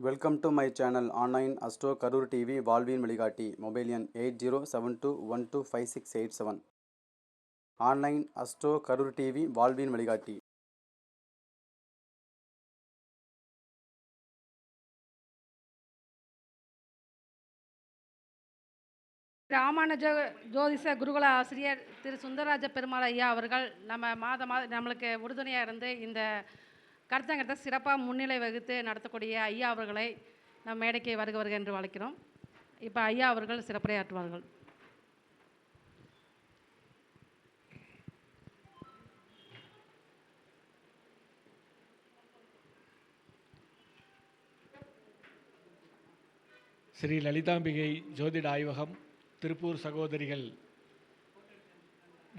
Welcome to my channel online astro Karur TV வாழ்வின் வழிகாட்டி mobile எண் eight zero seven two one two five six eight seven online astro Karur TV வாழ்வின் வழிகாட்டி ராமானுஜ ஜோதிஷ குருகுல ஆசிரியர் திரு சுந்தரராஜ பெருமாள் ஐயா அவர்கள் நம்ம மாத மாத நம்மளுக்கு உறுதுணையாக இருந்து இந்த கருத்தங்கத்தை சிறப்பாக முன்னிலை வகுத்து நடத்தக்கூடிய ஐயா அவர்களை நம் மேடைக்கு வருக வருக என்று அழைக்கிறோம். இப்போ ஐயா அவர்கள் சிறப்புரையாற்றுவார்கள். ஸ்ரீ லலிதாம்பிகை ஜோதிட ஆய்வகம் திருப்பூர் சகோதரிகள்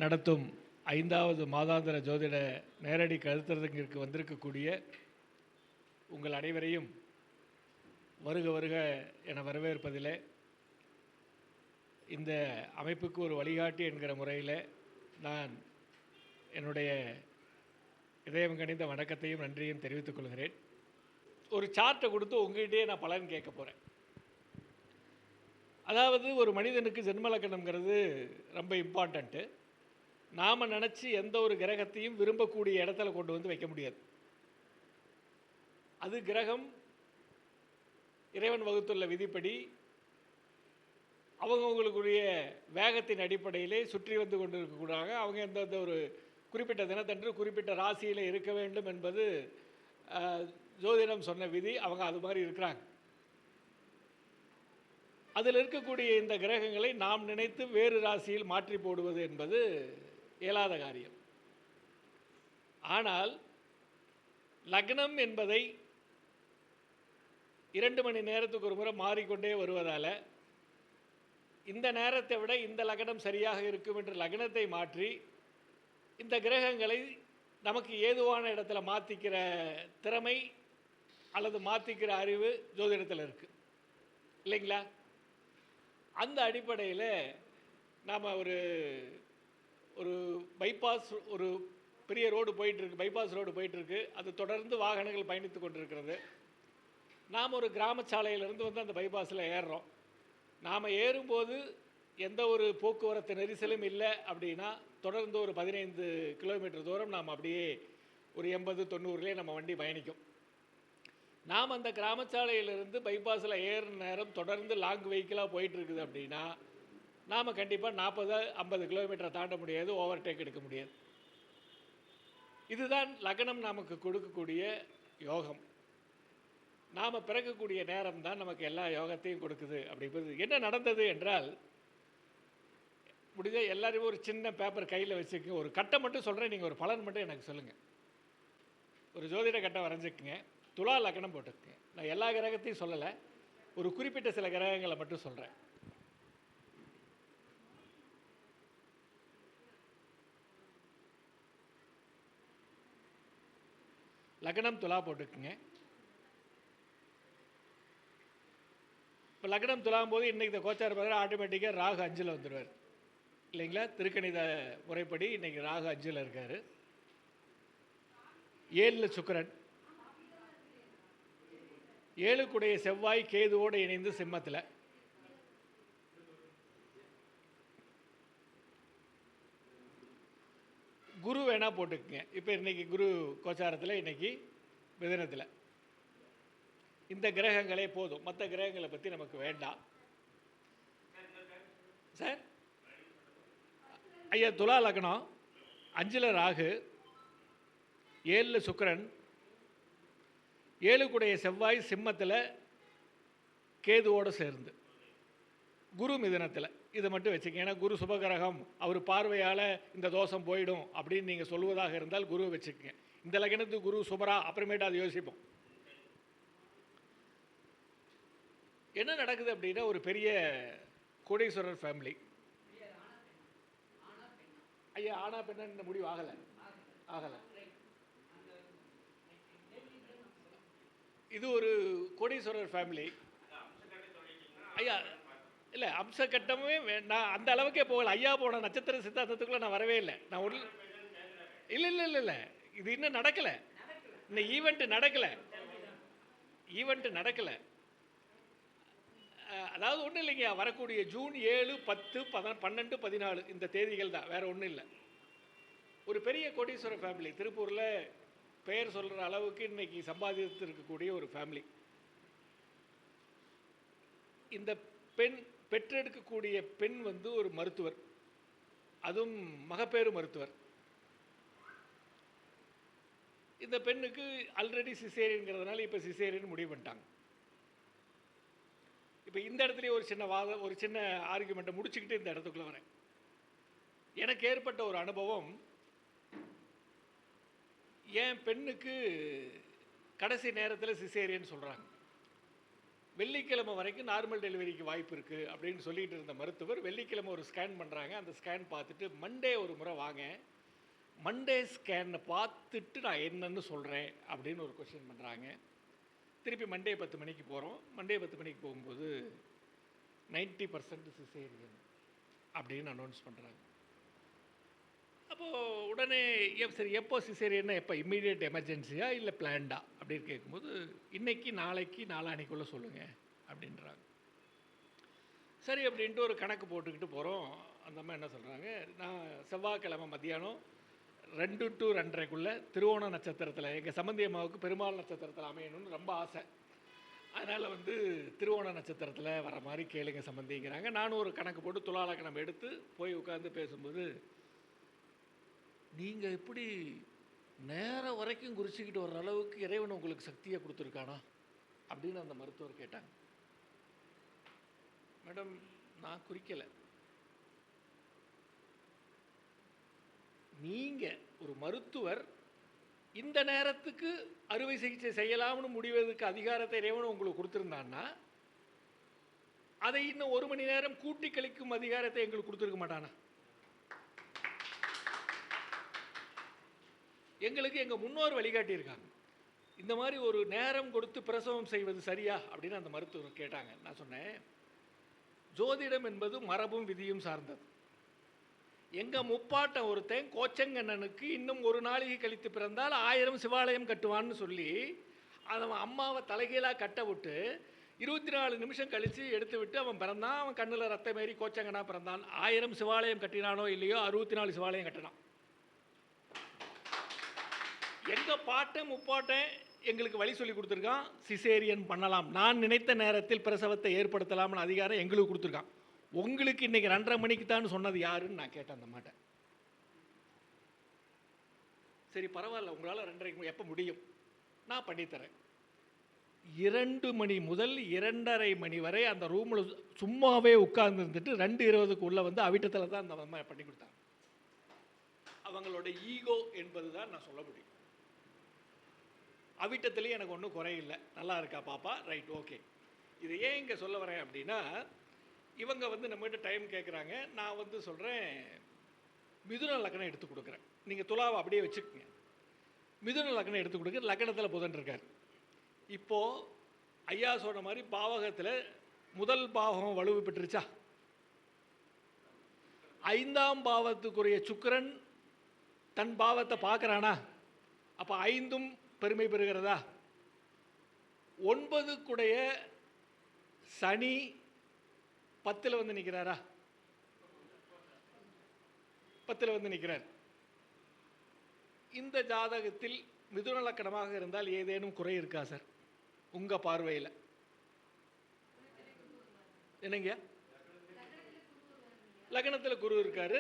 நடத்தும் ஐந்தாவது மாதாந்திர ஜோதிட நேரடி கருத்தரங்கிற்கு வந்திருக்கக்கூடிய உங்கள் அனைவரையும் வருக வருக என வரவேற்பதிலே இந்த அமைப்புக்கு ஒரு வழிகாட்டி என்கிற முறையில் நான் என்னுடைய இதயம் கணிந்த வணக்கத்தையும் நன்றியும் தெரிவித்துக் கொள்கிறேன். ஒரு சார்ட்டை கொடுத்து உங்கள்கிட்டயே நான் பலன் கேட்க போகிறேன் அதாவது ஒரு மனிதனுக்கு ஜென்மலக்கணம்ங்கிறது ரொம்ப இம்பார்ட்டண்ட்டு நாம் நினச்சி எந்த ஒரு கிரகத்தையும் விரும்பக்கூடிய இடத்துல கொண்டு வந்து வைக்க முடியாது. அது கிரகம் இறைவன் வகுத்துள்ள விதிப்படி அவங்கவுங்களுக்குரிய வேகத்தின் அடிப்படையிலே சுற்றி வந்து கொண்டு இருக்கக்கூடாங்க அவங்க எந்தெந்த ஒரு குறிப்பிட்ட தினத்தன்று குறிப்பிட்ட ராசியில் இருக்க வேண்டும் என்பது ஜோதிடம் சொன்ன விதி. அவங்க அது மாதிரி இருக்கிறாங்க. அதில் இருக்கக்கூடிய இந்த கிரகங்களை நாம் நினைத்து வேறு ராசியில் மாற்றி போடுவது என்பது இயலாத காரியம். ஆனால் லக்னம் என்பதை இரண்டு மணி நேரத்துக்கு ஒரு முறை மாறிக்கொண்டே வருவதால் இந்த நேரத்தை விட இந்த லக்னம் சரியாக இருக்கும் என்று லக்னத்தை மாற்றி இந்த கிரகங்களை நமக்கு ஏதுவான இடத்துல மாற்றிக்கிற திறமை அல்லது மாற்றிக்கிற அறிவு ஜோதிடத்தில் இருக்குது இல்லைங்களா? அந்த அடிப்படையில் நாம் ஒரு ஒரு பைபாஸ் ஒரு பெரிய ரோடு போயிட்டுருக்கு பைபாஸ் ரோடு போயிட்டுருக்கு. அது தொடர்ந்து வாகனங்கள் பயணித்து கொண்டிருக்கிறது. நாம் ஒரு கிராம சாலையிலேருந்து வந்து அந்த பைபாஸில் ஏறுறோம். நாம் ஏறும்போது எந்த ஒரு போக்குவரத்து நெரிசலும் இல்லை அப்படின்னா தொடர்ந்து ஒரு பதினைந்து கிலோமீட்டர் தூரம் நாம் அப்படியே ஒரு எண்பது தொண்ணூறுலேயே நம்ம வண்டி பயணிக்கும். நாம் அந்த கிராமச்சாலையிலிருந்து பைபாஸில் ஏறுற நேரம் தொடர்ந்து லாங் வெஹிக்கிளாக போயிட்டு இருக்குது அப்படின்னா நாம் கண்டிப்பாக நாற்பது ஐம்பது கிலோமீட்டரை தாண்ட முடியாது ஓவர்டேக் எடுக்க முடியாது. இதுதான் லக்னம் நமக்கு கொடுக்கக்கூடிய யோகம். நாம் பிறக்கக்கூடிய நேரம் தான் நமக்கு எல்லா யோகத்தையும் கொடுக்குது அப்படிங்கிறது. என்ன நடந்தது என்றால் முடிஞ்ச எல்லாரையும் ஒரு சின்ன பேப்பர் கையில் வச்சுக்கோங்க. ஒரு கட்டை மட்டும் சொல்கிறேன் நீங்கள் ஒரு பலன் மட்டும் எனக்கு சொல்லுங்கள் ஒரு ஜோதிட கட்டம் வரைஞ்சிக்கங்க. துலா லக்னம் போட்டுக்கங்க. நான் எல்லா கிரகத்தையும் சொல்லலை ஒரு குறிப்பிட்ட சில கிரகங்களை மட்டும் சொல்கிறேன் லக்னம் துலா போட்டுக்குங்க இப்போ லக்னம் துலாம் போது இன்றைக்கி இந்த கோச்சார் பார்த்தா ஆட்டோமேட்டிக்காக ராகு அஞ்சில் வந்துடுவார் இல்லைங்களா? திருக்கணித முறைப்படி இன்றைக்கி ராகு அஞ்சில் இருக்கார். ஏழில் சுக்கரன். ஏழுக்குடைய செவ்வாய் கேதுவோடு இணைந்து சிம்மத்தில். குரு வேணால் போட்டுக்குங்க. இப்போ இன்னைக்கு குரு கோச்சாரத்தில் இன்னைக்கு மிதனத்தில். இந்த கிரகங்களே போதும். மற்ற கிரகங்களை பற்றி நமக்கு வேண்டாம். சார்? ஐயா துலா லக்னம். அஞ்சில் ராகு. ஏழில் சுக்கிரன். ஏழுக்குடைய செவ்வாய் சிம்மத்தில் கேதுவோடு சேர்ந்து. குரு மிதனத்தில். இதை மட்டும் வச்சுக்கங்க. ஏன்னா குரு சுபகிரகம் அவர் பார்வையால் இந்த தோஷம் போயிடும் அப்படின்னு நீங்கள் சொல்வதாக இருந்தால் குருவை வச்சுக்கங்க. இந்த லக்னத்துக்கு குரு சுபரா? அப்புறமேட்டு அதை யோசிப்போம். என்ன நடக்குது அப்படின்னா ஒரு பெரிய கோடீஸ்வரர் ஃபேமிலி ஐயா ஆனா பெண்ணா? இந்த முடிவு ஆகலை. ஆகலை. இது ஒரு கோடீஸ்வரர் ஃபேமிலி இல்லை அம்ச கட்டமே வே- நான் அந்த அளவுக்கே போகல. ஐயா போன நட்சத்திர சித்தாந்தத்துக்குள்ள நான் வரவே இல்லை. நான் உள்ள இல்லை இல்லை இல்லை இல்லை. இது இன்னும் நடக்கலை. இந்த ஈவெண்ட் நடக்கலை. ஈவெண்ட் நடக்கலை. அதாவது ஒன்றும் இல்லைங்க வரக்கூடிய ஜூன் ஏழு பத்து பத பன்னெண்டு பதினாலு இந்த தேதிகள் தான். வேற ஒன்றும் இல்லை. ஒரு பெரிய கோடீஸ்வர ஃபேமிலி திருப்பூரில் பெயர் சொல்கிற அளவுக்கு இன்னைக்கு சம்பாதித்து இருக்கக்கூடிய ஒரு ஃபேமிலி இந்த பெண் பெற்றெடுக்கக்கூடிய பெண் வந்து ஒரு மருத்துவர். அதுவும் மகப்பேறு மருத்துவர். இந்த பெண்ணுக்கு ஆல்ரெடி சிசேரியன்கிறதுனால இப்போ சிசேரியன் முடிவு பண்ணிட்டாங்க. இப்போ இந்த இடத்துலயே ஒரு சின்ன வாதம் ஒரு சின்ன ஆர்குமெண்ட்டை முடிச்சுக்கிட்டு இந்த இடத்துக்குள்ளே வரேன். எனக்கு ஏற்பட்ட ஒரு அனுபவம் என் பெண்ணுக்கு கடைசி நேரத்தில் சிசேரியன் சொல்கிறாங்க வெள்ளிக்கிழமை வரைக்கும் நார்மல் டெலிவரிக்கு வாய்ப்பு இருக்குது அப்படின்னு சொல்லிட்டு இருந்த மருத்துவர் வெள்ளிக்கிழமை ஒரு ஸ்கேன் பண்ணுறாங்க அந்த ஸ்கேன் பார்த்துட்டு மண்டே ஒரு முறை வாங்க. மண்டே ஸ்கேனை பார்த்துட்டு நான் என்னன்னு சொல்கிறேன் அப்படின்னு ஒரு கொஸ்டின் பண்ணுறாங்க திருப்பி மண்டே பத்து மணிக்கு போகிறோம் மண்டே பத்து மணிக்கு போகும்போது 90% பர்சன்ட் சிசேரியன் அப்படின்னு அனௌன்ஸ் பண்ணுறாங்க அப்போது உடனே எப் சரி எப்போ சிசேரியன்னா எப்போ? இம்மீடியட் எமர்ஜென்சியா இல்லை பிளான்டா அப்படின்னு கேட்கும்போது இன்றைக்கி நாளைக்கு நாளானிக்குள்ளே சொல்லுங்கள் அப்படின்றாங்க. சரி அப்படின்ட்டு ஒரு கணக்கு போட்டுக்கிட்டு போகிறோம் அந்த அம்மா என்ன சொல்கிறாங்க நான் செவ்வாய்க்கிழமை மத்தியானம் ரெண்டு டு ரெண்டரைக்குள்ளே திருவோண நட்சத்திரத்தில் எங்கள் சம்பந்தி அம்மாவுக்கு பெருமாள் நட்சத்திரத்தில் அமையணும்னு ரொம்ப ஆசை. அதனால் வந்து திருவோண நட்சத்திரத்தில் வர மாதிரி கேளுங்க சம்பந்திங்கிறாங்க நானும் ஒரு கணக்கு போட்டு துலாலக்கணம் எடுத்து போய் உட்காந்து பேசும்போது நீங்கள் எப்படி நேரம் வரைக்கும் குறிச்சிக்கிட்டு வர்ற அளவுக்கு இறைவன் உங்களுக்கு சக்தியை கொடுத்துருக்கானா? அப்படின்னு அந்த மருத்துவர் கேட்டாங்க. மேடம் நான் குறிக்கலை. நீங்கள் ஒரு மருத்துவர் இந்த நேரத்துக்கு அறுவை சிகிச்சை செய்யலாம்னு முடிவதற்கு அதிகாரத்தை இறைவன் உங்களுக்கு கொடுத்துருந்தான்னா அதை இன்னும் ஒரு மணி நேரம் கூட்டி கழிக்கும் அதிகாரத்தை எங்களுக்கு கொடுத்துருக்க மாட்டானா? எங்களுக்கு எங்கள் முன்னோர் வழிகாட்டியிருக்காங்க. இந்த மாதிரி ஒரு நேரம் கொடுத்து பிரசவம் செய்வது சரியா? அப்படின்னு அந்த மருத்துவர் கேட்டாங்க. நான் சொன்னேன் ஜோதிடம் என்பது மரபும் விதியும் சார்ந்தது. எங்கள் முப்பாட்டன் ஒருத்தன் கோச்சங்கண்ணனுக்கு இன்னும் ஒரு நாளைக்கு கழித்து பிறந்தால் ஆயிரம் சிவாலயம் கட்டுவான்னு சொல்லி அவன் அம்மாவை தலைகீழாக கட்ட விட்டு இருபத்தி நாலு நிமிஷம் கழித்து எடுத்து விட்டு அவன் பிறந்தான். அவன் கண்ணில் ரத்த மாரி கோச்சங்கனா பிறந்தான். ஆயிரம் சிவாலயம் கட்டினானோ இல்லையோ அறுபத்தி நாலு சிவாலயம் கட்டினான். எங்கள் பாட்டன் முப்பாட்டன் எங்களுக்கு வழி சொல்லி கொடுத்துருக்கான். சிசேரியன் பண்ணலாம். நான் நினைத்த நேரத்தில் பிரசவத்தை ஏற்படுத்தலாம்னு அதிகாரம் எங்களுக்கு கொடுத்துருக்கான். உங்களுக்கு இன்றைக்கி ரெண்டரை மணிக்கு தான் சொன்னது யாருன்னு நான் கேட்டேன் அந்த மாட்டேன் சரி பரவாயில்ல. உங்களால் ரெண்டரைக்கு எப்போ முடியும்? நான் பண்ணித்தரேன் இரண்டு மணி முதல் இரண்டரை மணி வரை அந்த ரூமில் சும்மாவே உட்கார்ந்து இருந்துட்டு ரெண்டு இருபதுக்கு உள்ள வந்து அவிட்டத்தில் தான் அந்த மாதிரி பண்ணி கொடுத்தாங்க. அவங்களோட ஈகோ என்பது தான் நான் சொல்ல முடியும். அவிட்டத்துலேயும் எனக்கு ஒன்றும் குறையில்லை. நல்லா இருக்கா பாப்பா? ரைட் ஓகே இது ஏன் இங்கே சொல்ல வரேன் அப்படின்னா இவங்க வந்து நம்மகிட்ட டைம் கேட்குறாங்க நான் வந்து சொல்கிறேன் மிதுன லக்னம் எடுத்து கொடுக்குறேன். நீங்கள் துலாவை அப்படியே வச்சுக்கோங்க. மிதுன லக்னம் எடுத்து கொடுக்க லக்னத்தில் புதன் இருக்கார். இப்போது ஐயா சொன்ன மாதிரி பாவகத்தில் முதல் பாவகம் வலுவு பெற்றுச்சா ஐந்தாம் பாவத்துக்குரிய சுக்கரன் தன் பாவத்தை பார்க்குறானா? அப்போ ஐந்தும் பெருமை பெறுகிறதா? ஒன்பதுக்குடைய சனி பத்தில் வந்து நிற்கிறாரா பத்தில் வந்து நிற்கிறார் இந்த ஜாதகத்தில் மிதுன லக்கணமாக இருந்தால் ஏதேனும் குறை இருக்கா சார்? உங்கள் பார்வையில். என்னங்க? லக்னத்தில் குரு இருக்காரு.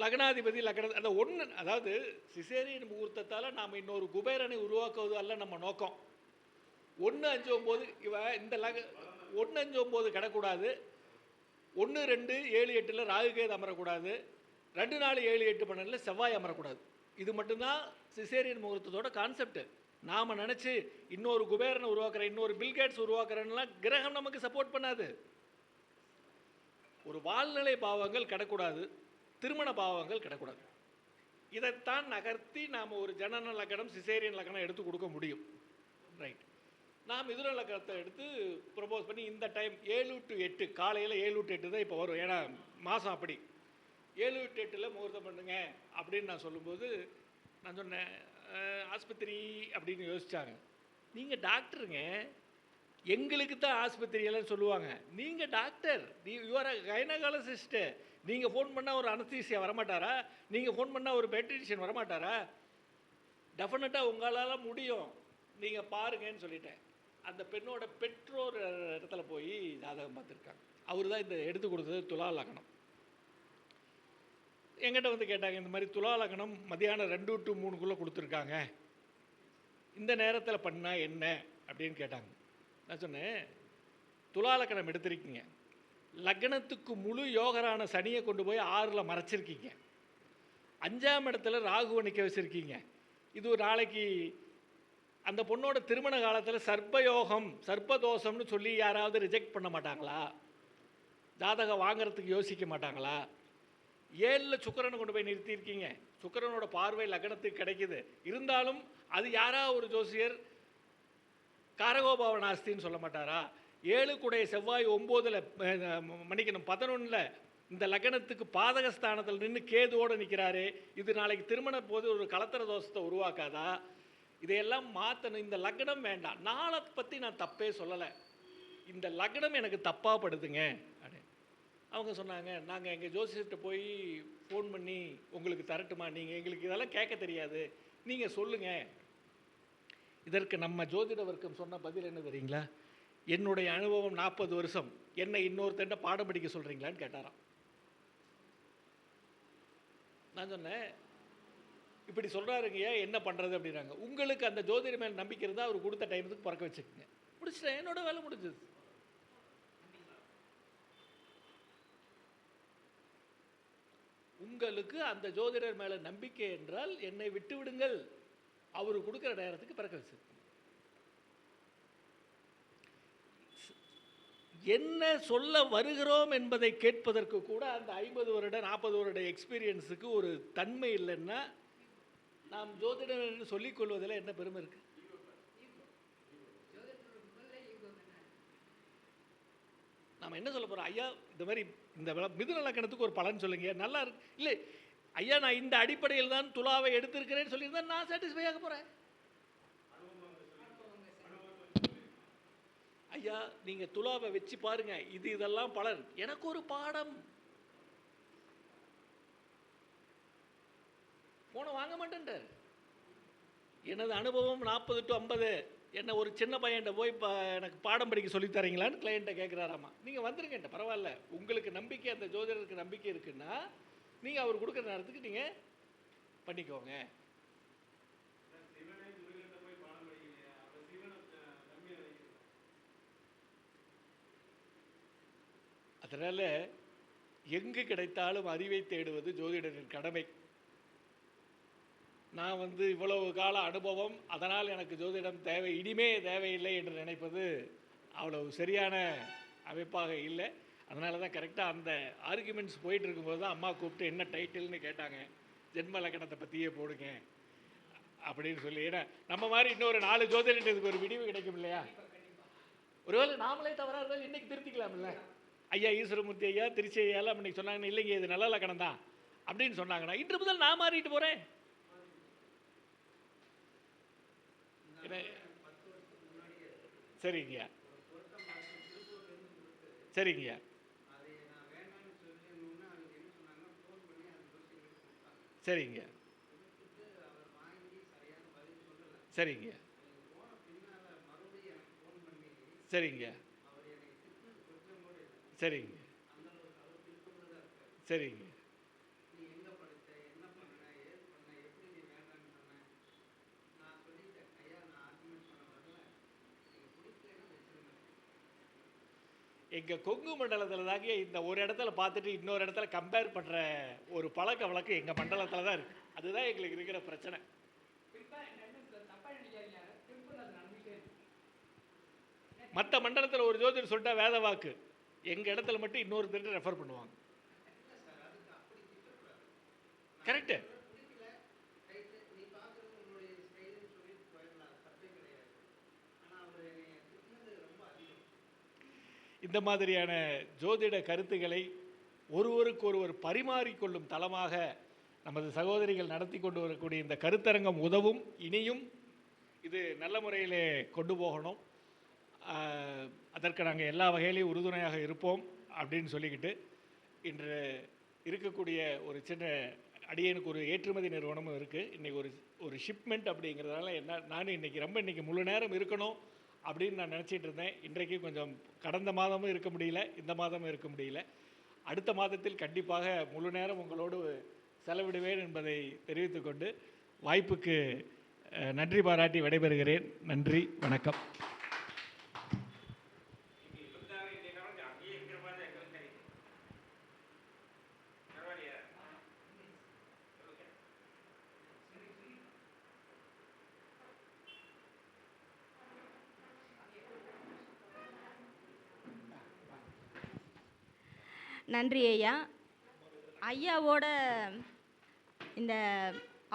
லக்னாதிபதி லக்ன அந்த ஒன்று அதாவது சிசேரியன் முகூர்த்தத்தால் நாம் இன்னொரு குபேரனை உருவாக்குவது அல்ல நம்ம நோக்கம். ஒன்று அஞ்சு ஒம்பது இவ இந்த லக ஒன்று அஞ்சு ஒம்பது கிடக்கூடாது ஒன்று ரெண்டு ஏழு எட்டில் ராகுகேது அமரக்கூடாது. ரெண்டு நாலு ஏழு எட்டு பன்னெண்டில் செவ்வாய் அமரக்கூடாது. இது மட்டும்தான் சிசேரியன் முகூர்த்தத்தோட கான்செப்ட் நாம் நினச்சி இன்னொரு குபேரனை உருவாக்குற இன்னொரு பில்கேட்ஸ் உருவாக்குறேன்லாம் கிரகம் நமக்கு சப்போர்ட் பண்ணாது. ஒரு வாழ்நிலை பாவங்கள் கிடக்கூடாது திருமண பாவங்கள் கிடக்கூடாது. இதைத்தான் நகர்த்தி நாம் ஒரு ஜனன லக்கணம் சிசேரியன் லக்கணம் எடுத்து கொடுக்க முடியும். ரைட் நான் மிதுன லக்கணத்தை எடுத்து ப்ரொபோஸ் பண்ணி இந்த டைம் ஏழு டு எட்டு காலையில் ஏழு டு எட்டு தான் இப்போ வரும். ஏன்னா மாதம் அப்படி. ஏழு டு எட்டில் முகூர்த்தம் பண்ணுங்க அப்படின்னு நான் சொல்லும்போது நான் சொன்னேன் ஆஸ்பத்திரி அப்படின்னு யோசித்தாங்க நீங்கள் டாக்டருங்க. எங்களுக்கு தான் ஆஸ்பத்திரியெல்லாம் சொல்லுவாங்க. நீங்கள் டாக்டர். நீ யுவர் கைனகாலஜிஸ்ட்டு நீங்கள் ஃபோன் பண்ணால் ஒரு அனஸ்தீசியா வரமாட்டாரா? நீங்கள் ஃபோன் பண்ணால் ஒரு பெட்ரிஷியன் வரமாட்டாரா? டெஃபினட்டாக உங்களால் முடியும். நீங்கள் பாருங்கன்னு சொல்லிட்டேன். அந்த பெண்ணோட பெற்றோர் இடத்துல போய் ஜாதகம் பார்த்துருக்காங்க. அவர் தான் இந்த எடுத்து கொடுத்தது துலா லக்னம். எங்கிட்ட வந்து கேட்டாங்க இந்த மாதிரி துலா லக்னம் மதியானம் ரெண்டு டு மூணுக்குள்ளே கொடுத்துருக்காங்க. இந்த நேரத்தில் பண்ணால் என்ன? அப்படின்னு கேட்டாங்க. நான் சொன்னேன் துலா லக்னம் எடுத்திருக்கீங்க. லக்னத்துக்கு முழு யோகரான சனியை கொண்டு போய் ஆறில் மறைச்சிருக்கீங்க. அஞ்சாம் இடத்துல ராகுவை நிற்க வச்சுருக்கீங்க. இது ஒரு நாளைக்கு அந்த பொண்ணோட திருமண காலத்தில் சர்ப்பயோகம் சர்ப்பதோஷம்னு சொல்லி யாராவது ரிஜெக்ட் பண்ண மாட்டாங்களா? ஜாதகம் வாங்குறதுக்கு யோசிக்க மாட்டாங்களா? ஏழில் சுக்கிரனை கொண்டு போய் நிறுத்தியிருக்கீங்க. சுக்கிரனோட பார்வை லக்னத்துக்கு கிடைக்குது. இருந்தாலும் அது யாரா ஒரு ஜோசியர்? காரகோபாவ நாஸ்தின்னு சொல்ல மாட்டாரா? ஏழு குடைய செவ்வாய் ஒம்போதில் மன்னிக்கணும் பதினொன்றில் இந்த லக்னத்துக்கு பாதகஸ்தானத்தில் நின்று கேதுவோடு நிற்கிறாரு இது நாளைக்கு திருமண போது ஒரு கலத்தர தோஷத்தை உருவாக்காதா? இதையெல்லாம் மாற்றணும் இந்த லக்னம் வேண்டாம். நாளை பற்றி நான் தப்பே சொல்லலை. இந்த லக்னம் எனக்கு தப்பாக படுதுங்க அப்படின்னு. அவங்க சொன்னாங்க நாங்கள் எங்கள் ஜோசியர்கிட்ட போய் ஃபோன் பண்ணி உங்களுக்கு தரட்டுமா? நீங்கள் எங்களுக்கு இதெல்லாம் கேட்க தெரியாது. நீங்கள் சொல்லுங்கள் இதற்கு நம்ம ஜோதிட வர்க்கம் சொன்ன பதில் என்ன தெரியுங்களா? என்னுடைய அனுபவம் நாற்பது வருஷம். என்னை இன்னொருத்தண்ட பாடம் படிக்க சொல்கிறீங்களான்னு கேட்டாராம். நான் சொன்னேன் இப்படி சொல்கிறாருங்கய்யா என்ன பண்ணுறது அப்படின்னாங்க. உங்களுக்கு அந்த ஜோதிட மேல் நம்பிக்கை இருந்தால் அவர் கொடுத்த டைமுக்கு பிறக்க வச்சுக்கோங்க. முடிச்சிட்டேன். என்னோட வேலை முடிஞ்சது. உங்களுக்கு அந்த ஜோதிடர் மேலே நம்பிக்கை என்றால் என்னை விட்டு விடுங்கள் அவர் கொடுக்குற நேரத்துக்கு பிறக்க வச்சு என்ன சொல்ல வருகிறோம் என்பதை கேட்பதற்கு கூட அந்த ஐம்பது வருட நாற்பது வருட எக்ஸ்பீரியன்ஸுக்கு ஒரு தன்மை இல்லைன்னா நாம் ஜோதிடம் என்று சொல்லிக் கொள்வதில் என்ன பெருமை இருக்கு? நாம் என்ன சொல்ல போகிறோம் ஐயா இந்த மாதிரி இந்த மிதுன லக்கணத்துக்கு ஒரு பலன் சொல்லுங்க. நல்லா இருக்கு. இல்லை ஐயா நான் இந்த அடிப்படையில் தான் துலாவை எடுத்திருக்கிறேன்னு சொல்லியிருந்தேன் நான் சாட்டிஸ்ஃபை ஆக போகிறேன் ஐயா நீங்கள் துலாவை வச்சு பாருங்க. இது இதெல்லாம் பலன். எனக்கு ஒரு பாடம். போன வாங்க மாட்டேன்ட்டார். எனது அனுபவம் நாற்பது டு ஐம்பது. என்ன ஒரு சின்ன பையன்ட்ட போய் இப்போ எனக்கு பாடம் படிக்க சொல்லித் தரீங்களான்னு கிளையண்ட்டை கேட்குறாராமா நீங்கள் வந்துருங்கன்ட்ட பரவாயில்ல. உங்களுக்கு நம்பிக்கை அந்த ஜோதிடருக்கு நம்பிக்கை இருக்குன்னா நீங்கள் அவர் கொடுக்குற நேரத்துக்கு நீங்கள் பண்ணிக்கோங்க. அதனால் எங்கு கிடைத்தாலும் அறிவை தேடுவது ஜோதிடரின் கடமை. நான் வந்து இவ்வளவு கால அனுபவம் அதனால் எனக்கு ஜோதிடம் தேவை இனிமே தேவையில்லை என்று நினைப்பது அவ்வளவு சரியான அமைப்பாக இல்லை. அதனால தான் கரெக்டாக அந்த ஆர்குமெண்ட்ஸ் போயிட்டு இருக்கும்போது தான் அம்மா கூப்பிட்டு என்ன டைட்டில்னு கேட்டாங்க. ஜென்ம லக்கணத்தை பற்றியே போடுங்க அப்படின்னு சொல்லி. ஏன்னா நம்ம மாதிரி இன்னொரு நாலு ஜோதிடத்துக்கு ஒரு விடிவு கிடைக்கும் இல்லையா? ஒருவேளை நாமளே தவறாக இருந்தாலும் இன்னைக்கு திருத்திக்கலாம்ல? ஐயா ஈஸ்வரமூர்த்தி ஐயா திருச்சி ஐயாலாம் இன்னைக்கு சொன்னாங்க இல்லைங்க இது நல்ல லக்கணம் தான் அப்படின்னு சொன்னாங்கன்னா இன்று முதல் நான் மாறிட்டு போகிறேன் சரிங்க. சரிங்க. சரிங்க. சரிங்க. சரிங்க. சரிங்க. சரிங்க. எங்கள் கொங்கு மண்டலத்தில் தாங்க இந்த ஒரு இடத்துல பார்த்துட்டு இன்னொரு இடத்துல கம்பேர் பண்ணுற ஒரு பழக்க வழக்கம் எங்கள் மண்டலத்தில் தான் இருக்குது அதுதான் எங்களுக்கு இருக்கிற பிரச்சனை. மற்ற மண்டலத்தில் ஒரு ஜோதிடர் சொல்லிட்டா வேத வாக்கு. எங்கள் இடத்துல மட்டும் இன்னொரு திருட்டு ரெஃபர் பண்ணுவாங்க. கரெக்டு இந்த மாதிரியான ஜோதிட கருத்துக்களை ஒருவருக்கொருவர் பரிமாறிக்கொள்ளும் தளமாக நமது சகோதரிகள் நடத்தி கொண்டு வரக்கூடிய இந்த கருத்தரங்கம் உதவும். இனியும் இது நல்ல முறையிலே கொண்டு போகணும். அதற்கு நாங்கள் எல்லா வகையிலையும் உறுதுணையாக இருப்போம் அப்படின்னு சொல்லிக்கிட்டு இன்று இருக்கக்கூடிய ஒரு சின்ன அடியனுக்கு ஒரு ஏற்றுமதி நிறுவனமும் இருக்குது இன்றைக்கி ஒரு ஒரு ஷிப்மெண்ட் அப்படிங்கிறதுனால என்ன நானும் இன்றைக்கி ரொம்ப இன்றைக்கி முழு நேரம் இருக்கணும் அப்படின்னு நான் நினச்சிட்டு இருந்தேன். இன்றைக்கு கொஞ்சம் கடந்த மாதமும் இருக்க முடியல இந்த மாதமும் இருக்க முடியல. அடுத்த மாதத்தில் கண்டிப்பாக முழு நேரம் உங்களோடு செலவிடுவேன் என்பதை தெரிவித்துக்கொண்டு வாய்ப்புக்கு நன்றி பாராட்டி விடைபெறுகிறேன். நன்றி வணக்கம். நன்றி ஐயா ஐயாவோட இந்த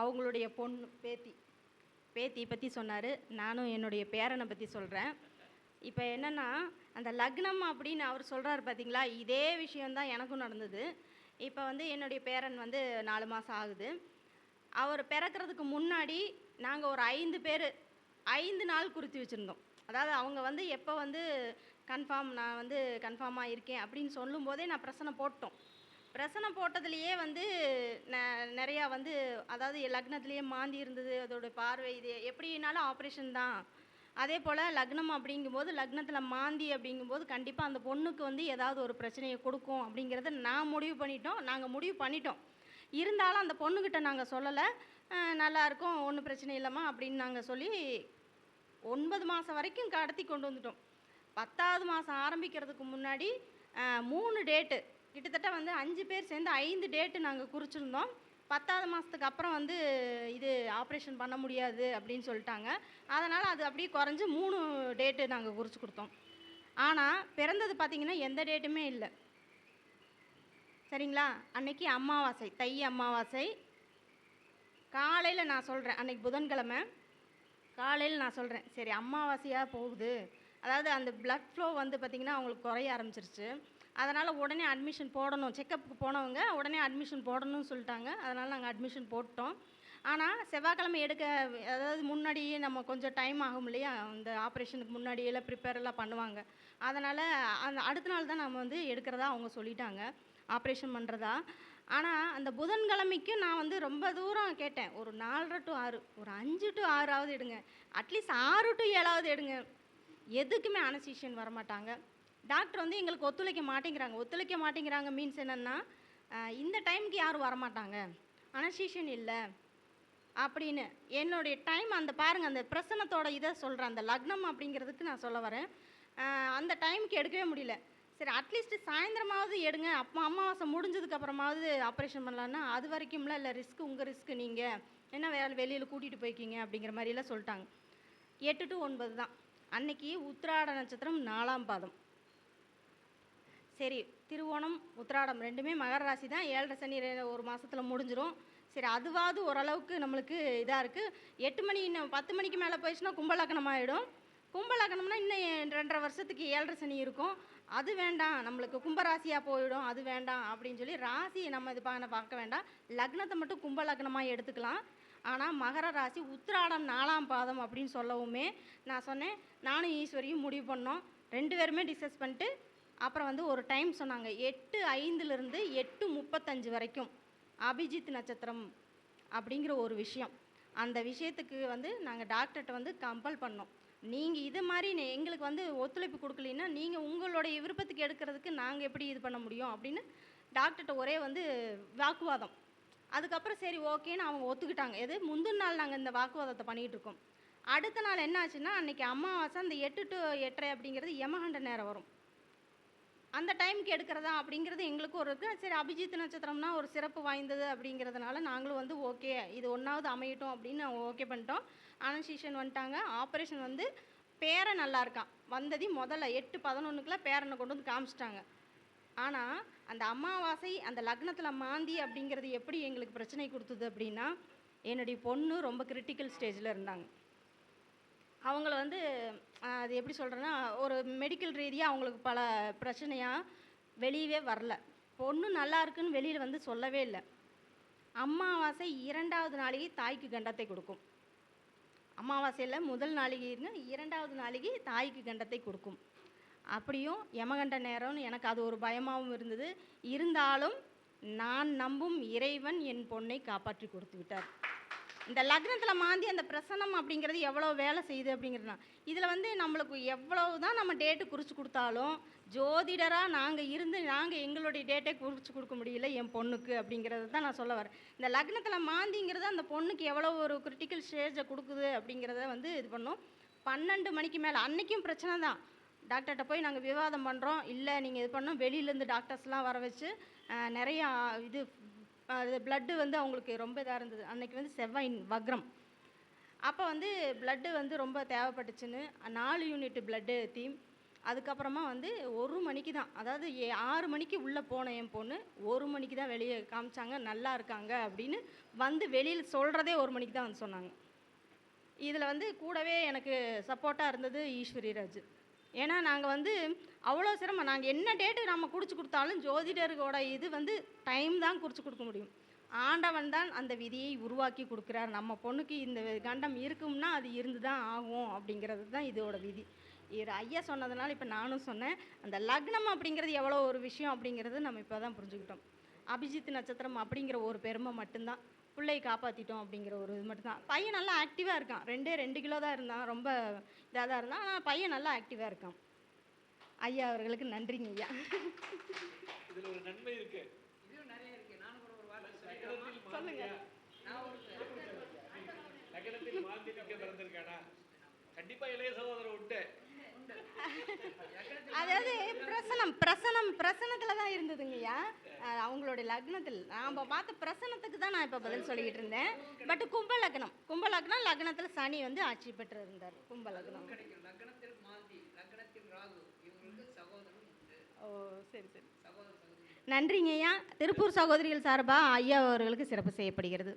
அவங்களுடைய பொண்ணு பேத்தி பேத்தி பற்றி சொன்னார். நானும் என்னுடைய பேரனை பற்றி சொல்கிறேன் இப்போ என்னென்னா அந்த லக்னம் அப்படின்னு அவர் சொல்கிறாரு பார்த்தீங்களா இதே விஷயந்தான் எனக்கும் நடந்தது. இப்போ வந்து என்னுடைய பேரன் வந்து நாலு மாதம் ஆகுது. அவர் பிறக்கிறதுக்கு முன்னாடி நாங்கள் ஒரு ஐந்து பேர் ஐந்து நாள் குறித்து வச்சுருந்தோம். அதாவது அவங்க வந்து எப்போ வந்து கன்ஃபார்ம் நான் வந்து கன்ஃபார்மாக இருக்கேன் அப்படின்னு சொல்லும்போதே நான் பிரசனை போட்டோம். பிரசனை போட்டதுலேயே வந்து ந- நிறையா வந்து அதாவது லக்னத்துலேயே மாந்தி இருந்தது அதோட பார்வை இது எப்படினாலும் ஆப்ரேஷன் தான். அதே போல் லக்னம் அப்படிங்கும்போது லக்னத்தில் மாந்தி அப்படிங்கும்போது கண்டிப்பாக அந்த பொண்ணுக்கு வந்து ஏதாவது ஒரு பிரச்சனையை கொடுக்கும் அப்படிங்கிறத நான் முடிவு பண்ணிட்டோம் நாங்கள் முடிவு பண்ணிட்டோம். இருந்தாலும் அந்த பொண்ணுக்கிட்ட நாங்கள் சொல்லலை நல்லாயிருக்கும் ஒன்றும் பிரச்சனை இல்லைம்மா அப்படின்னு நாங்கள் சொல்லி ஒன்பது மாதம் வரைக்கும் கடத்தி கொண்டு வந்துட்டோம். பத்தாவது மாதம் ஆரம்பிக்கிறதுக்கு முன்னாடி மூணு டேட்டு. கிட்டத்தட்ட வந்து அஞ்சு பேர் சேர்ந்து ஐந்து டேட்டு நாங்கள் குறிச்சிருந்தோம். பத்தாவது மாதத்துக்கு அப்புறம் வந்து இது ஆப்ரேஷன் பண்ண முடியாது அப்படின்னு சொல்லிட்டாங்க. அதனால் அது அப்படியே குறைஞ்சி மூணு டேட்டு நாங்கள் குறித்து கொடுத்தோம். ஆனால் பிறந்தது பார்த்திங்கன்னா எந்த டேட்டுமே இல்லை. சரிங்களா? அன்னைக்கு அமாவாசை தை அமாவாசை. காலையில் நான் சொல்கிறேன் அன்னைக்கு புதன்கிழமை. காலையில் நான் சொல்கிறேன் சரி அமாவாசையாக போகுது? அதாவது அந்த பிளட் ஃப்ளோ வந்து பார்த்திங்கன்னா அவங்களுக்கு குறைய ஆரம்பிச்சிருச்சு. அதனால் உடனே அட்மிஷன் போடணும். செக்கப்புக்கு போனவங்க உடனே அட்மிஷன் போடணும்னு சொல்லிட்டாங்க. அதனால் நாங்கள் அட்மிஷன் போட்டோம் ஆனால் செவ்வாய்க்கிழமை எடுக்க அதாவது முன்னாடியே நம்ம கொஞ்சம் டைம் ஆகும் இல்லையா? அந்த ஆப்ரேஷனுக்கு முன்னாடியெல்லாம் ப்ரிப்பேர் எல்லாம் பண்ணுவாங்க. அதனால் அந்த அடுத்த நாள் தான் நம்ம வந்து எடுக்கிறதா அவங்க சொல்லிட்டாங்க. ஆப்ரேஷன் பண்ணுறதா ஆனால் அந்த புதன்கிழமைக்கும் நான் வந்து ரொம்ப தூரம் கேட்டேன். ஒரு நாலரை டு ஆறு ஒரு அஞ்சு டு ஆறாவது எடுங்க. அட்லீஸ்ட் ஆறு டு ஏழாவது எடுங்க. எதுக்குமே அனசிஷியன் வரமாட்டாங்க. டாக்டர் வந்து எங்களுக்கு ஒத்துழைக்க மாட்டேங்கிறாங்க. ஒத்துழைக்க மாட்டேங்கிறாங்க மீன்ஸ் என்னென்னா இந்த டைமுக்கு யாரும் வரமாட்டாங்க. அனசிஷியன் இல்லை அப்படின்னு. என்னுடைய டைம் அந்த பாருங்கள் அந்த பிரசனத்தோட இதை சொல்கிறேன் அந்த லக்னம் அப்படிங்கிறதுக்கு நான் சொல்ல வரேன். அந்த டைமுக்கு எடுக்கவே முடியல. சரி அட்லீஸ்ட் சாயந்தரமாவது எடுங்க. அப்போ அமாவாசை முடிஞ்சதுக்கு அப்புறமாவது ஆப்ரேஷன் பண்ணலான்னா அது வரைக்கும்லாம் இல்லை ரிஸ்க் உங்கள் ரிஸ்க் நீங்கள் என்ன வேலை வெளியில் கூட்டிகிட்டு போய்க்கிங்க அப்படிங்கிற மாதிரிலாம் சொல்லிட்டாங்க. எட்டு டு ஒன்பது தான். அன்னைக்கு உத்திராட நட்சத்திரம் நாலாம் பாதம். சரி திருவோணம் உத்திராடம் ரெண்டுமே மகர ராசி தான். ஏழரை சனி ஒரு மாதத்தில் முடிஞ்சிடும் சரி அதுவாவது ஓரளவுக்கு நம்மளுக்கு இதாக இருக்குது எட்டு மணி இன்னும் பத்து மணிக்கு மேலே போயிடுச்சுன்னா கும்பலக்கணம் ஆகிடும் கும்பலக்கணம்னா இன்னும் ரெண்டரை வருஷத்துக்கு ஏழரை சனி இருக்கும். அது வேண்டாம் நம்மளுக்கு கும்பராசியாக போயிடும் அது வேண்டாம் அப்படின்னு சொல்லி ராசியை நம்ம இது பண்ண பார்க்க வேண்டாம். லக்னத்தை மட்டும் கும்பலக்னமாக எடுத்துக்கலாம். ஆனால் மகர ராசி உத்திராடம் நாலாம் பாதம் அப்படின்னு சொல்லவுமே நான் சொன்னேன். நானும் ஈஸ்வரியும் முடிவு பண்ணோம். ரெண்டு பேருமே டிஸ்கஸ் பண்ணிட்டு அப்புறம் வந்து ஒரு டைம் சொன்னாங்க. எட்டு ஐந்துலேருந்து எட்டு முப்பத்தஞ்சு வரைக்கும் அபிஜித் நட்சத்திரம் அப்படிங்கிற ஒரு விஷயம். அந்த விஷயத்துக்கு வந்து நாங்கள் டாக்டர்கிட்ட வந்து கம்பல் பண்ணோம். நீங்கள் இது மாதிரி எங்களுக்கு வந்து ஒத்துழைப்பு கொடுக்கலைன்னா நீங்கள் உங்களுடைய விருப்பத்துக்கு எடுக்கிறதுக்கு நாங்கள் எப்படி இது பண்ண முடியும் அப்படின்னு டாக்டர்கிட்ட ஒரே வந்து வாக்குவாதம். அதுக்கப்புறம் சரி ஓகேன்னு அவங்க ஒத்துக்கிட்டாங்க. எது முந்தின நாள் நாங்கள் இந்த வாக்குவாதத்தை பண்ணிகிட்டு இருக்கோம். அடுத்த நாள் என்ன ஆச்சுன்னா அன்றைக்கி அமாவாசை அந்த எட்டு டு எட்டரை அப்படிங்கிறது யமகண்ட நேரம் வரும். அந்த டைமுக்கு எடுக்கிறதா அப்படிங்கிறது எங்களுக்கும் ஒரு இருக்குது சரி அபிஜித் நட்சத்திரம்னா ஒரு சிறப்பு வாய்ந்தது அப்படிங்கிறதுனால நாங்களும் வந்து ஓகே இது ஒன்றாவது அமையட்டும் அப்படின்னு ஓகே பண்ணிட்டோம். அனஸ்டீஷன் வந்துட்டாங்க. ஆப்ரேஷன் வந்து பேரன் நல்லா இருக்கான். வந்ததி முதல்ல எட்டு பதினொன்றுக்குலாம் பேரனை கொண்டு வந்து காமிச்சிட்டாங்க. ஆனால் அந்த அமாவாசை அந்த லக்னத்தில் மாந்தி அப்படிங்கிறது எப்படி எங்களுக்கு பிரச்சனை கொடுத்தது அப்படின்னா என்னுடைய பொண்ணு ரொம்ப கிரிட்டிக்கல் ஸ்டேஜில் இருந்தாங்க. அவங்கள வந்து அது எப்படி சொல்கிறேன்னா ஒரு மெடிக்கல் ரீதியாக அவங்களுக்கு பல பிரச்சனையாக வெளியவே வரல. பொண்ணு நல்லா இருக்குன்னு வெளியில் வந்து சொல்லவே இல்லை. அமாவாசை இரண்டாவது நாளிகை தாய்க்கு கண்டத்தை கொடுக்கும். அமாவாசையில் முதல் நாளிகைன்னு இரண்டாவது நாளிகை தாய்க்கு கண்டத்தை கொடுக்கும். அப்படியும் யமகண்ட நேரம்னு எனக்கு அது ஒரு பயமாகவும் இருந்தது. இருந்தாலும் நான் நம்பும் இறைவன் என் பொண்ணை காப்பாற்றி கொடுத்து விட்டார். இந்த லக்னத்தில் மாந்தி அந்த பிரசனம் அப்படிங்கிறது எவ்வளோ வேலை செய்யுது அப்படிங்கிறது தான் இதில் வந்து நம்மளுக்கு எவ்வளவு தான் நம்ம டேட்டு குறித்து கொடுத்தாலும் ஜோதிடராக நாங்கள் இருந்து நாங்கள் எங்களுடைய டேட்டை குறித்து கொடுக்க முடியல என் பொண்ணுக்கு அப்படிங்கிறது தான் நான் சொல்ல வரேன். இந்த லக்னத்தில் மாந்திங்கிறது அந்த பொண்ணுக்கு எவ்வளோ ஒரு கிரிட்டிக்கல் ஸ்டேஜை கொடுக்குது அப்படிங்கிறத வந்து இது பண்ணும். பன்னெண்டு மணிக்கு மேலே அன்னைக்கும் பிரச்சனை தான். டாக்டர்கிட்ட போய் நாங்கள் விவாதம் பண்ணுறோம் இல்லை நீங்கள் இது பண்ணோம் வெளியிலேருந்து டாக்டர்ஸ்லாம் வர வச்சு நிறையா இது அது பிளட்டு வந்து அவங்களுக்கு ரொம்ப இதாக இருந்தது. அன்றைக்கி வந்து செவ்வாய் வக்ரம். அப்போ வந்து பிளட்டு வந்து ரொம்ப தேவைப்பட்டுச்சுன்னு நாலு யூனிட் பிளட்டு தீம் அதுக்கப்புறமா வந்து ஒரு மணிக்கு தான் அதாவது ஏ- ஆறு மணிக்கு உள்ளே போன என் பொண்ணு ஒரு மணிக்கு தான் வெளியே காமிச்சாங்க. நல்லா இருக்காங்க அப்படின்னு வந்து வெளியில் சொல்கிறதே ஒரு மணிக்கு தான் வந்து சொன்னாங்க. இதில் வந்து கூடவே எனக்கு சப்போர்ட்டாக இருந்தது ஈஸ்வரி ராஜ். ஏன்னா நாங்கள் வந்து அவ்வளோ சிரமம். நாங்கள் என்ன டேட்டு நம்ம குறித்து கொடுத்தாலும் ஜோதிடர்களோட இது வந்து டைம் தான் குறித்து கொடுக்க முடியும். ஆண்டவன் தான் அந்த விதியை உருவாக்கி கொடுக்குறார். நம்ம பொண்ணுக்கு இந்த கண்டம் இருக்கும்னா அது இருந்து தான் ஆகும் அப்படிங்கிறது தான் இதோட விதி. இது ஐயா சொன்னதுனால இப்போ நானும் சொன்னேன். அந்த லக்னம் அப்படிங்கிறது எவ்வளோ ஒரு விஷயம் அப்படிங்கிறது நம்ம இப்போ தான் புரிஞ்சுக்கிட்டோம். அபிஜித் நட்சத்திரம் அப்படிங்கிற ஒரு பெருமை மட்டும்தான். பிள்ளையை காப்பாற்றிட்டோம் அப்படிங்கிற ஒரு இது மட்டும்தான். பையன் நல்லா ஆக்டிவாக இருக்கான். ரெண்டே ரெண்டு கிலோ தான் இருந்தான். ரொம்ப இதாக தான் இருந்தான். ஆனால் பையன் நல்லா ஆக்டிவாக இருக்கான். ஐயா அவர்களுக்கு நன்றிங்க ஐயா. இதில் ஒரு நன்மை இருக்கு. சொல்லுங்க. நகரத்தில் மாந்திரிக்க பிறந்திருக்கானா கண்டிப்பா இளைய சகோதரர் உண்டு. அதாவது பிரசனம் பிரசனம் பிரசனத்தில் தான் இருந்ததுங்கய்யா அவங்களுடைய லக்னத்தில். நாம் பார்த்த பிரசனத்துக்கு தான் நான் இப்போ பதில் சொல்லிக்கிட்டு இருந்தேன். பட் கும்ப லக்னம் கும்ப லக்னம் லக்னத்தில் சனி வந்து ஆட்சி பெற்று இருந்தார் கும்ப லக்னம் ஓ சரி சரி. நன்றிங்கய்யா. திருப்பூர் சகோதரிகள் சார்பாக ஐயா அவர்களுக்கு சிறப்பு செய்யப்படுகிறது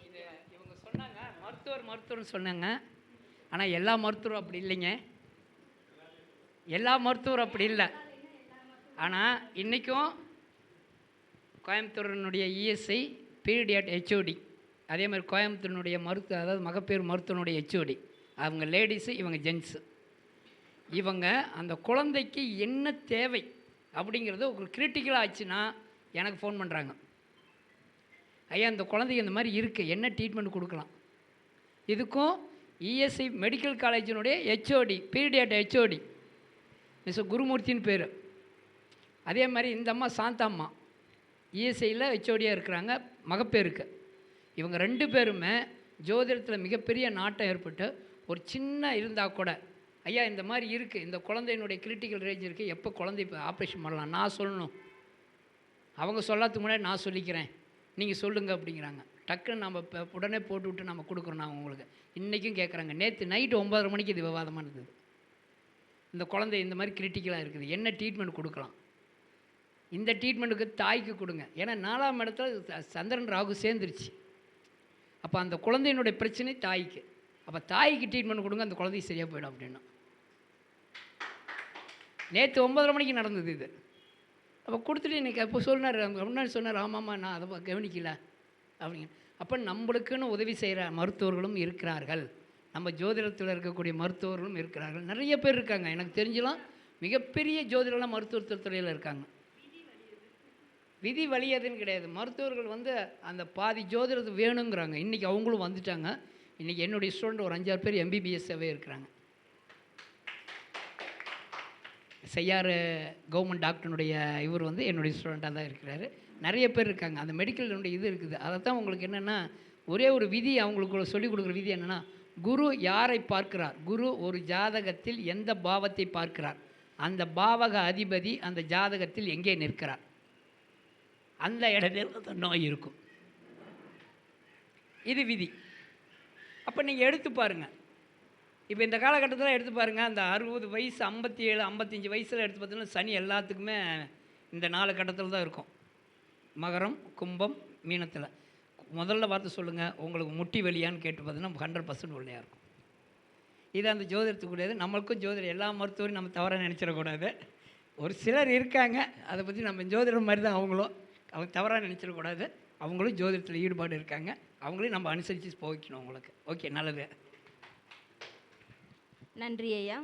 இது இவங்க சொன்னாங்க மருத்துவர் மருத்துவர்னு சொன்னாங்க. ஆனால் எல்லா மருத்துவரும் அப்படி இல்லைங்க. எல்லா மருத்துவரும் அப்படி இல்லை. ஆனால் இன்றைக்கும் கோயம்புத்தூரினுடைய இஎஸ்ஐ பீடியாட் ஹெச்ஓடி. அதே மாதிரி கோயம்புத்தூரினுடைய மருத்துவ அதாவது மகப்பேறு மருத்துவனுடைய ஹெச்ஓடி. அவங்க லேடிஸு இவங்க ஜென்ஸு. இவங்க அந்த குழந்தைக்கு என்ன தேவை அப்படிங்கிறது ஒரு கிரிட்டிக்கலாக ஆச்சுன்னா எனக்கு ஃபோன் பண்ணுறாங்க ஐயா அந்த குழந்தைக்கு இந்த மாதிரி இருக்குது என்ன ட்ரீட்மெண்ட் கொடுக்கலாம்? இதுக்கும் இஎஸ்ஐ மெடிக்கல் காலேஜினுடைய ஹெச்ஓடி பீரியட் ஹெச்ஓடி மிஸ் குருமூர்த்தின்னு பேர். அதே மாதிரி இந்த அம்மா சாந்தாம்மா இஎஸ்ஐயில் ஹெச்ஓடியாக இருக்கிறாங்க மகப்பேருக்கு. இவங்க ரெண்டு பேருமே ஜோதிடத்தில் மிகப்பெரிய நாட்டம் ஏற்பட்டு ஒரு சின்ன இருந்தால் கூட ஐயா இந்த மாதிரி இருக்குது இந்த குழந்தையினுடைய கிரிட்டிக்கல் ரேஞ்ச் இருக்குது எப்போ குழந்தை இப்போ ஆப்ரேஷன் பண்ணலாம்? நான் சொல்லணும். அவங்க சொல்லாததுக்கு முன்னாடி நான் சொல்லிக்கிறேன். நீங்கள் சொல்லுங்கள் அப்படிங்கிறாங்க. டக்குன்னு நம்ம இப்போ உடனே போட்டு விட்டு நம்ம கொடுக்குறோம் நான் உங்களுக்கு. இன்றைக்கும் கேட்குறாங்க நேற்று நைட்டு ஒம்பதரை மணிக்கு இது விவாதமாக இருந்தது. இந்த குழந்தை இந்த மாதிரி கிரிட்டிக்கலாக இருக்குது. என்ன ட்ரீட்மெண்ட் கொடுக்கலாம்? இந்த ட்ரீட்மெண்ட்டுக்கு தாய்க்கு கொடுங்க. ஏன்னா நாலாம் இடத்துல சந்திரன் ராகு சேர்ந்துருச்சு. அப்போ அந்த குழந்தையினுடைய பிரச்சனை தாய்க்கு. அப்போ தாய்க்கு ட்ரீட்மெண்ட் கொடுங்க அந்த குழந்தை சரியாக போயிடும் அப்படின்னா. நேற்று ஒம்பதரை மணிக்கு நடந்தது இது. அப்போ கொடுத்துட்டு இன்னைக்கு அப்போ சொன்னார் அவங்க முன்னாடி சொன்னார் ஆமாம்மா நான் அதை கவனிக்கல. அப்படிங்க அப்போ நம்மளுக்குன்னு உதவி செய்கிற மருத்துவர்களும் இருக்கிறார்கள். நம்ம ஜோதிடத்தில் இருக்கக்கூடிய மருத்துவர்களும் இருக்கிறார்கள். நிறைய பேர் இருக்காங்க. எனக்கு தெரிஞ்சலாம் மிகப்பெரிய ஜோதிடலாம் மருத்துவ துறையில் இருக்காங்க. விதி வலியதுன்னு கிடையாது. மருத்துவர்கள் வந்து அந்த பாதி ஜோதிடத்து வேணுங்கிறாங்க. இன்றைக்கி அவங்களும் வந்துட்டாங்க. இன்றைக்கி என்னுடைய ஸ்டூடெண்ட் ஒரு அஞ்சாறு பேர் எம்பிபிஎஸ்ஸாகவே இருக்கிறாங்க. செய்யாறு கவர்மெண்ட் டாக்டருடைய இவர் வந்து என்னுடைய ஸ்டூடெண்ட்டாக தான் இருக்கிறாரு. நிறைய பேர் இருக்காங்க. அந்த மெடிக்கலினுடைய இது இருக்குது. அதை தான் உங்களுக்கு என்னென்னா ஒரே ஒரு விதி அவங்களுக்கு சொல்லிக் கொடுக்குற விதி என்னென்னா குரு யாரை பார்க்கிறார்? குரு ஒரு ஜாதகத்தில் எந்த பாவத்தை பார்க்கிறார்? அந்த பாவக அதிபதி அந்த ஜாதகத்தில் எங்கே நிற்கிறார்? அந்த இடத்தில் அந்த நோய் இருக்கும். இது விதி. அப்போ நீங்கள் எடுத்து பாருங்கள் இப்போ இந்த காலகட்டத்தில் எடுத்து பாருங்கள் அந்த அறுபது வயசு ஐம்பத்தி ஏழு ஐம்பத்தஞ்சு வயசில் எடுத்து பார்த்தீங்கன்னா சனி எல்லாத்துக்குமே இந்த நாலு கட்டத்தில் தான் இருக்கும். மகரம் கும்பம் மீனத்தில். முதல்ல பார்த்து சொல்லுங்கள் உங்களுக்கு முட்டி வலியான்னு கேட்டு பார்த்தீங்கன்னா ஹண்ட்ரட் பர்சன்ட் வெள்ளையாக இருக்கும். இது அந்த ஜோதிடத்துக்கு கூடாது நம்மளுக்கும் ஜோதிடம் எல்லா மருத்துவரையும் நம்ம தவறாக நினச்சிடக்கூடாது. ஒரு சிலர் இருக்காங்க அதை பற்றி நம்ம ஜோதிடம் மாதிரி தான் அவங்களும். அவங்க தவறாக நினச்சிடக்கூடாது. அவங்களும் ஜோதிடத்தில் ஈடுபாடு இருக்காங்க. அவங்களையும் நம்ம அனுசரித்து போய்க்கணும் அவங்களுக்கு ஓகே நல்லது. நன்றி ஐயா.